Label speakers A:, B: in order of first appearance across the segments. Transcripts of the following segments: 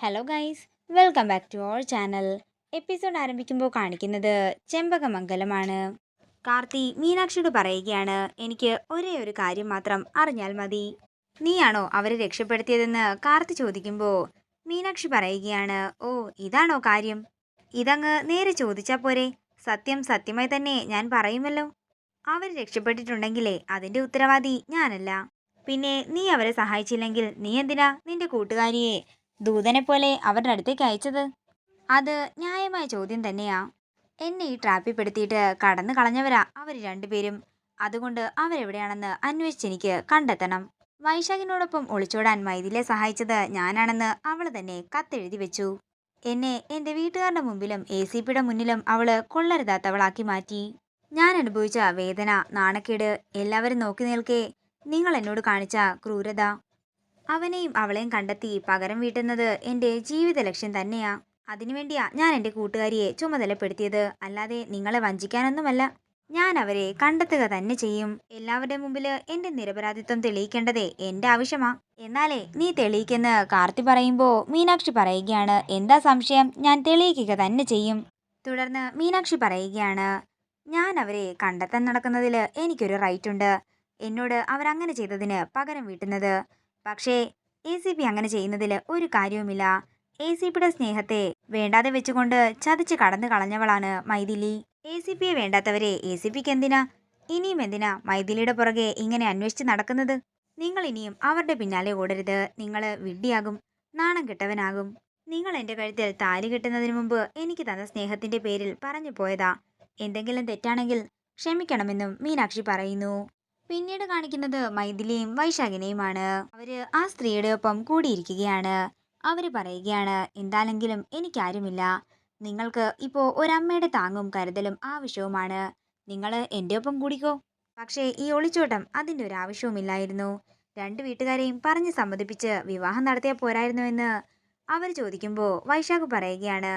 A: Hello guys welcome back to our channel episode ആരംഭിക്കുമ്പോൾ കാണിക്കുന്നത് ചെമ്പകമംഗലമാണ്. കാർത്തി മീനാക്ഷിയോട് പറയുകയാണ് എനിക്ക് ഒരേ ഒരു കാര്യം മാത്രം അറിഞ്ഞാൽ മതി. നീയാണോ അവരെ രക്ഷപ്പെടുത്തിയതെന്ന് കാർത്തി ചോദിക്കുമ്പോൾ മീനാക്ഷി പറയുകയാണ് ഓ ഇതാണോ കാര്യം? ഇതങ്ങ് നേരെ ചോദിച്ചാൽ പോരെ. സത്യം സത്യമായി തന്നെ ഞാൻ പറയുമല്ലോ. അവർ രക്ഷപ്പെട്ടിട്ടുണ്ടെങ്കിലേ അതിന്റെ ഉത്തരവാദി ഞാനല്ല. പിന്നെ നീ അവരെ സഹായിച്ചില്ലെങ്കിൽ നീ എന്തിനാ നിന്റെ കൂട്ടുകാരിയെ ദൂതനെ പോലെ അവരുടെ അടുത്തേക്ക് അയച്ചത്? അത് ന്യായമായ ചോദ്യം തന്നെയാ. എന്നെ ഈ ട്രാപ്പിൽ പെടുത്തിയിട്ട് കടന്നു കളഞ്ഞവരാ അവർ രണ്ടുപേരും. അതുകൊണ്ട് അവരെവിടെയാണെന്ന് അന്വേഷിച്ചെനിക്ക് കണ്ടെത്തണം. വൈശാഖിനോടൊപ്പം ഒളിച്ചോടാൻ മൈഥിലെ സഹായിച്ചത് ഞാനാണെന്ന് അവൾ തന്നെ കത്തെഴുതി വെച്ചു. എന്നെ എന്റെ വീട്ടുകാരുടെ മുമ്പിലും എ സി പിയുടെ മുന്നിലും അവൾ കൊള്ളരുതാത്തവളാക്കി മാറ്റി. ഞാൻ അനുഭവിച്ച വേദന നാണക്കേട് എല്ലാവരും നോക്കി നിൽക്കേ. നിങ്ങൾ എന്നോട് കാണിച്ച ക്രൂരത. അവനെയും അവളെയും കണ്ടെത്തി പകരം വീട്ടുന്നത് എന്റെ ജീവിത ലക്ഷ്യം തന്നെയാ. അതിനുവേണ്ടിയാ ഞാൻ എന്റെ കൂട്ടുകാരിയെ ചുമതലപ്പെടുത്തിയത്. അല്ലാതെ നിങ്ങളെ വഞ്ചിക്കാനൊന്നുമല്ല. ഞാൻ അവരെ കണ്ടെത്തുക തന്നെ ചെയ്യും. എല്ലാവരുടെ മുമ്പിൽ എന്റെ നിരപരാധിത്വം തെളിയിക്കേണ്ടതേ എന്റെ ആവശ്യമാ. എന്നാലേ നീ തെളിയിക്കെന്ന് കാർത്തി പറയുമ്പോൾ മീനാക്ഷി പറയുകയാണ്. എന്താ സംശയം? ഞാൻ തെളിയിക്കുക തന്നെ ചെയ്യും. തുടർന്ന് മീനാക്ഷി പറയുകയാണ്. ഞാൻ അവരെ കണ്ടെത്താൻ നടക്കുന്നതിൽ എനിക്കൊരു റൈറ്റ് ഉണ്ട്. എന്നോട് അവരങ്ങനെ ചെയ്തതിന് പകരം വീട്ടുന്നത് പക്ഷേ എ സി പി അങ്ങനെ ചെയ്യുന്നതിൽ ഒരു കാര്യവുമില്ല. എ സി പിയുടെ സ്നേഹത്തെ വേണ്ടാതെ വെച്ചുകൊണ്ട് ചതിച്ച് കടന്നു കളഞ്ഞവളാണ് മൈഥിലി. എ സി പിയെ വേണ്ടാത്തവരെ എ സി പിക്ക് എന്തിനാ? ഇനിയും എന്തിനാ മൈഥിലിയുടെ പുറകെ ഇങ്ങനെ അന്വേഷിച്ച് നടക്കുന്നത്? നിങ്ങൾ ഇനിയും അവരുടെ പിന്നാലെ ഓടരുത്. നിങ്ങൾ വിഡ്ഢിയാകും. നാണം കെട്ടവനാകും. നിങ്ങൾ എന്റെ കഴുത്തിൽ താലി കെട്ടുന്നതിന് മുമ്പ് എനിക്ക് തന്ന സ്നേഹത്തിന്റെ പേരിൽ പറഞ്ഞു പോയതാ. എന്തെങ്കിലും തെറ്റാണെങ്കിൽ ക്ഷമിക്കണമെന്നും മീനാക്ഷി പറയുന്നു. പിന്നീട് കാണിക്കുന്നത് മൈഥിലിയും വൈശാഖിനെയുമാണ്. അവർ ആ സ്ത്രീയുടെ ഒപ്പം കൂടിയിരിക്കുകയാണ്. അവർ പറയുകയാണ് എന്താണെങ്കിലും എനിക്കാരുമില്ല. നിങ്ങൾക്ക് ഇപ്പോൾ ഒരമ്മയുടെ താങ്ങും കരുതലും ആവശ്യവുമാണ്. നിങ്ങൾ എന്റെ ഒപ്പം കൂടിക്കോ. പക്ഷേ ഈ ഒളിച്ചോട്ടം അതിന്റെ ഒരു ആവശ്യവുമില്ലായിരുന്നു. രണ്ട് വീട്ടുകാരെയും പറഞ്ഞ് സമ്മതിപ്പിച്ച് വിവാഹം നടത്തിയാൽ പോരായിരുന്നു എന്ന് അവർ ചോദിക്കുമ്പോൾ വൈശാഖ് പറയുകയാണ്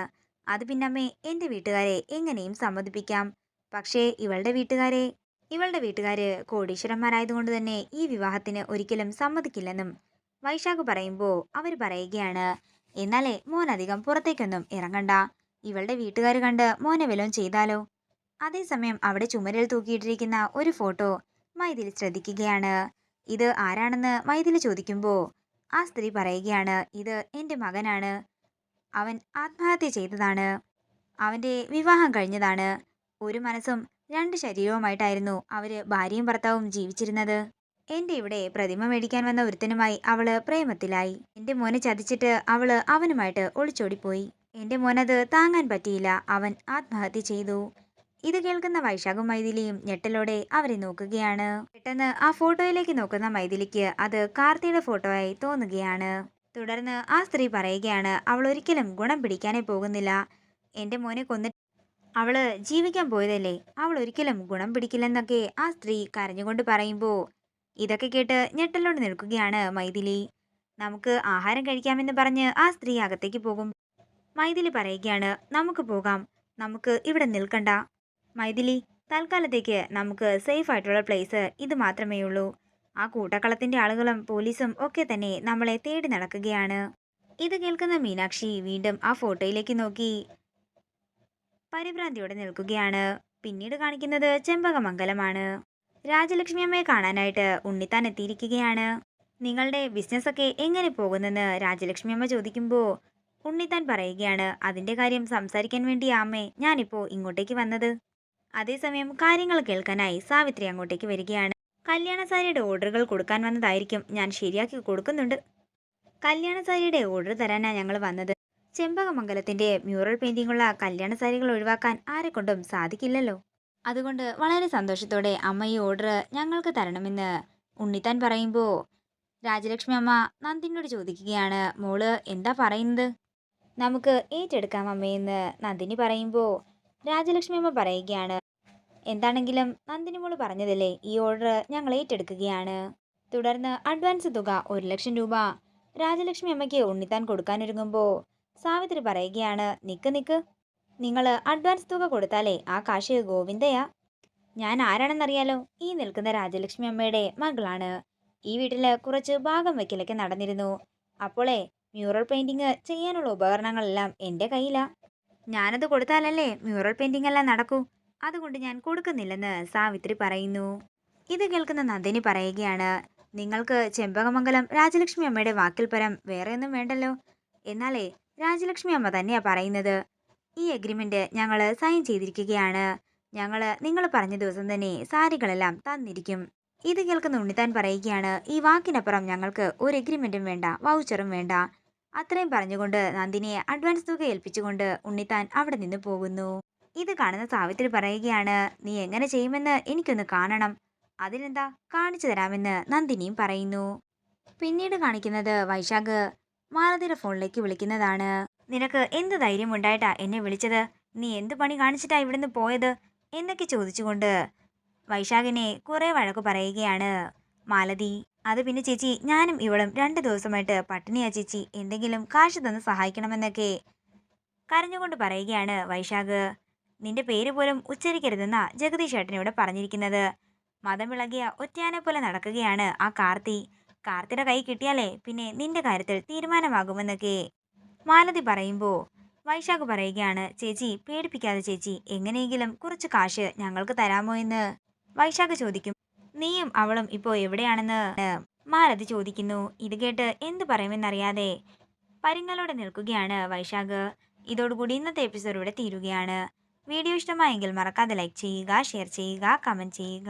A: അത് പിന്നമ്മേ എന്റെ വീട്ടുകാരെ എങ്ങനെയും സമ്മതിപ്പിക്കാം. പക്ഷേ ഇവളുടെ വീട്ടുകാരെ ഇവളുടെ വീട്ടുകാര് കോടീശ്വരന്മാരായതുകൊണ്ട് തന്നെ ഈ വിവാഹത്തിന് ഒരിക്കലും സമ്മതിക്കില്ലെന്നും വൈശാഖ് പറയുമ്പോൾ അവർ പറയുകയാണ് എന്നാലേ മോൻ അധികം പുറത്തേക്കൊന്നും ഇറങ്ങണ്ട. ഇവളുടെ വീട്ടുകാർ കണ്ട് മോനെ വല്ലതും ചെയ്താലോ? അതേസമയം അവിടെ ചുമരിൽ തൂക്കിയിട്ടിരിക്കുന്ന ഒരു ഫോട്ടോ മൈതിൽ ശ്രദ്ധിക്കുകയാണ്. ഇത് ആരാണെന്ന് മൈതിൽ ചോദിക്കുമ്പോൾ ആ സ്ത്രീ പറയുകയാണ് ഇത് എന്റെ മകനാണ്. അവൻ ആത്മഹത്യ ചെയ്തതാണ്. അവന്റെ വിവാഹം കഴിഞ്ഞതാണ്. ഒരു മനസ്സും രണ്ട് ശരീരവുമായിട്ടായിരുന്നു അവർ ഭാര്യയും ഭർത്താവും ജീവിച്ചിരുന്നത്. എന്റെ ഇവിടെ പ്രതിമ മേടിക്കാൻ വന്ന ഒരുത്തനുമായി അവൾ പ്രേമത്തിലായി. എന്റെ മോനെ ചതിച്ചിട്ട് അവൾ അവനുമായിട്ട് ഒളിച്ചോടിപ്പോയി. എന്റെ മോനത് താങ്ങാൻ പറ്റിയില്ല. അവൻ ആത്മഹത്യ ചെയ്തു. ഇത് കേൾക്കുന്ന വൈശാഖും മൈഥിലിയും ഞെട്ടലോടെ അവരെ നോക്കുകയാണ്. പെട്ടെന്ന് ആ ഫോട്ടോയിലേക്ക് നോക്കുന്ന മൈഥിലിക്ക് അത് കാർത്തിയുടെ ആയി തോന്നുകയാണ്. തുടർന്ന് ആ സ്ത്രീ പറയുകയാണ് അവൾ ഒരിക്കലും ഗുണം പിടിക്കാനേ പോകുന്നില്ല. എന്റെ മോനെ കൊന്നിട്ട് അവൾ ജീവിക്കാൻ പോയതല്ലേ? അവൾ ഒരിക്കലും ഗുണം പിടിക്കില്ലെന്നൊക്കെ ആ സ്ത്രീ കരഞ്ഞുകൊണ്ട് പറയുമ്പോൾ ഇതൊക്കെ കേട്ട് ഞെട്ടലോട് നിൽക്കുകയാണ് മൈഥിലി. നമുക്ക് ആഹാരം കഴിക്കാമെന്ന് പറഞ്ഞ് ആ സ്ത്രീ അകത്തേക്ക് പോകും. മൈഥിലി പറയുകയാണ് നമുക്ക് പോകാം. നമുക്ക് ഇവിടെ നിൽക്കണ്ട. മൈഥിലി തൽക്കാലത്തേക്ക് നമുക്ക് സേഫ് ആയിട്ടുള്ള പ്ലേസ് ഇത് മാത്രമേ ഉള്ളൂ. ആ കൂട്ടക്കളത്തിന്റെ ആളുകളും പോലീസും ഒക്കെ തന്നെ നമ്മളെ തേടി നടക്കുകയാണ്. ഇത് കേൾക്കുന്ന മീനാക്ഷി വീണ്ടും ആ ഫോട്ടോയിലേക്ക് നോക്കി. പരിഭ്രാന്തിയോടെ നിൽക്കുകയാണ്. പിന്നീട് കാണിക്കുന്നത് ചെമ്പകമംഗലമാണ്. രാജലക്ഷ്മി അമ്മയെ കാണാനായിട്ട് ഉണ്ണിത്താൻ എത്തിയിരിക്കുകയാണ്. നിങ്ങളുടെ ബിസിനസ്സൊക്കെ എങ്ങനെ പോകുന്നെന്ന് രാജലക്ഷ്മി അമ്മ ചോദിക്കുമ്പോൾ ഉണ്ണിത്താൻ പറയുകയാണ് അതിന്റെ കാര്യം സംസാരിക്കാൻ വേണ്ടി അമ്മേ ഞാനിപ്പോൾ ഇങ്ങോട്ടേക്ക് വന്നത്. അതേസമയം കാര്യങ്ങൾ കേൾക്കാനായി സാവിത്രി അങ്ങോട്ടേക്ക് വരികയാണ്. കല്യാണ സാരിയുടെ ഓർഡറുകൾ കൊടുക്കാൻ വന്നതായിരിക്കും ഞാൻ ശരിയാക്കി കൊടുക്കുന്നുണ്ട്. കല്യാണ സാരിയുടെ ഓർഡർ തരാനാണ് ഞങ്ങൾ വന്നത്. ചെമ്പകമംഗലത്തിന്റെ മ്യൂറൽ പെയിന്റിംഗുള്ള കല്യാണ സാരികൾ ഒഴിവാക്കാൻ ആരെക്കൊണ്ടും സാധിക്കില്ലല്ലോ. അതുകൊണ്ട് വളരെ സന്തോഷത്തോടെ അമ്മ ഈ ഓർഡർ ഞങ്ങൾക്ക് തരണമെന്ന് ഉണ്ണിത്താൻ പറയുമ്പോൾ രാജലക്ഷ്മി അമ്മ നന്ദിനോട് ചോദിക്കുകയാണ്. മോൾ എന്താ പറയുന്നത്? നമുക്ക് ഏറ്റെടുക്കാം അമ്മയെന്ന് നന്ദിനി പറയുമ്പോൾ രാജലക്ഷ്മി അമ്മ പറയുകയാണ് എന്താണെങ്കിലും നന്ദിനി മോൾ പറഞ്ഞതല്ലേ ഈ ഓർഡർ ഞങ്ങൾ ഏറ്റെടുക്കുകയാണ്. തുടർന്ന് അഡ്വാൻസ് തുക ഒരു ലക്ഷം രൂപ രാജലക്ഷ്മി അമ്മയ്ക്ക് ഉണ്ണിത്താൻ കൊടുക്കാനൊരുങ്ങുമ്പോൾ സാവിത്രി പറയുകയാണ് നിക്ക് നിക്ക്. നിങ്ങൾ അഡ്വാൻസ് തുക കൊടുത്താലേ ആ കാശ് ഗോവിന്ദയാ. ഞാൻ ആരാണെന്നറിയാലോ? ഈ നിൽക്കുന്ന രാജലക്ഷ്മി അമ്മയുടെ മകളാണ്. ഈ വീട്ടിൽ കുറച്ച് ഭാഗം വയ്ക്കലൊക്കെ നടന്നിരുന്നു. അപ്പോളേ മ്യൂറൽ പെയിന്റിങ് ചെയ്യാനുള്ള ഉപകരണങ്ങളെല്ലാം എന്റെ കയ്യിലാ. ഞാനത് കൊടുത്താലല്ലേ മ്യൂറൽ പെയിന്റിംഗ് എല്ലാം നടക്കൂ. അതുകൊണ്ട് ഞാൻ കൊടുക്കുന്നില്ലെന്ന് സാവിത്രി പറയുന്നു. ഇത് കേൾക്കുന്ന നന്ദിനി പറയുകയാണ് നിങ്ങൾക്ക് ചെമ്പകമംഗലം രാജലക്ഷ്മി അമ്മയുടെ വാക്കിൽ പരം വേറെയൊന്നും വേണ്ടല്ലോ. എന്നാലേ രാജലക്ഷ്മി അമ്മ തന്നെയാ പറയുന്നത്. ഈ എഗ്രിമെന്റ് ഞങ്ങൾ സൈൻ ചെയ്തിരിക്കുകയാണ്. ഞങ്ങൾ നിങ്ങൾ പറഞ്ഞ ദിവസം തന്നെ സാരികളെല്ലാം തന്നിരിക്കും. ഇത് കേൾക്കുന്ന ഉണ്ണിത്താൻ പറയുകയാണ് ഈ വാക്കിനപ്പുറം ഞങ്ങൾക്ക് ഒരു എഗ്രിമെന്റും വേണ്ട വൗച്ചറും വേണ്ട. അത്രയും പറഞ്ഞുകൊണ്ട് നന്ദിനിയെ അഡ്വാൻസ് തുക ഏൽപ്പിച്ചുകൊണ്ട് ഉണ്ണിത്താൻ അവിടെ നിന്ന് പോകുന്നു. ഇത് കാണുന്ന സാവിത്രി പറയുകയാണ് നീ എങ്ങനെ ചെയ്യുമെന്ന് എനിക്കൊന്ന് കാണണം. അതിനെന്താ കാണിച്ചു തരാമെന്ന് നന്ദിനിയും പറയുന്നു. പിന്നീട് കാണിക്കുന്നത് വൈശാഖ് മാലതിയുടെ ഫോണിലേക്ക് വിളിക്കുന്നതാണ്. നിനക്ക് എന്ത് ധൈര്യം ഉണ്ടായിട്ടാ എന്നെ വിളിച്ചത്? നീ എന്ത് പണി കാണിച്ചിട്ടാ ഇവിടുന്ന് പോയത്? എന്നൊക്കെ ചോദിച്ചുകൊണ്ട് വൈശാഖിനെ കുറെ വഴക്ക് പറയുകയാണ്. മാലതി അത് പിന്നെ ചേച്ചി ഞാനും ഇവളും രണ്ട് ദിവസമായിട്ട് പട്ടിണിയാ ചേച്ചി. എന്തെങ്കിലും കാശ് തന്ന് സഹായിക്കണമെന്നൊക്കെ കരഞ്ഞുകൊണ്ട് പറയുകയാണ് വൈശാഖ്. നിന്റെ പേര് പോലും ഉച്ചരിക്കരുതെന്നാ ജഗദീഷ് ഏട്ടനോട് പറഞ്ഞിരിക്കുന്നത്. മതം വിളകിയ ഒറ്റയാനെ പോലെ നടക്കുകയാണ് ആ കാർത്തി. കാർത്തിയുടെ കൈ കിട്ടിയാലേ പിന്നെ നിന്റെ കാര്യത്തിൽ തീരുമാനമാകുമെന്നൊക്കെ. മാലതി പറയുമ്പോൾ വൈശാഖ് പറയുകയാണ് ചേച്ചി പേടിപ്പിക്കാതെ ചേച്ചി എങ്ങനെയെങ്കിലും കുറച്ച് കാശ് ഞങ്ങൾക്ക് തരാമോ എന്ന്? വൈശാഖ് ചോദിക്കും നീയും അവളും ഇപ്പോൾ എവിടെയാണെന്ന്? മാലതി ചോദിക്കുന്നു ഇത് കേട്ട് എന്ത് പറയുമെന്നറിയാതെ? പരിങ്ങളോടെ നിൽക്കുകയാണ് വൈശാഖ്. ഇതോടുകൂടി ഇന്നത്തെ എപ്പിസോഡ് ഇവിടെ തീരുകയാണ്. വീഡിയോ ഇഷ്ടമായെങ്കിൽ മറക്കാതെ ലൈക്ക് ചെയ്യുക ഷെയർ ചെയ്യുക കമന്റ് ചെയ്യുക.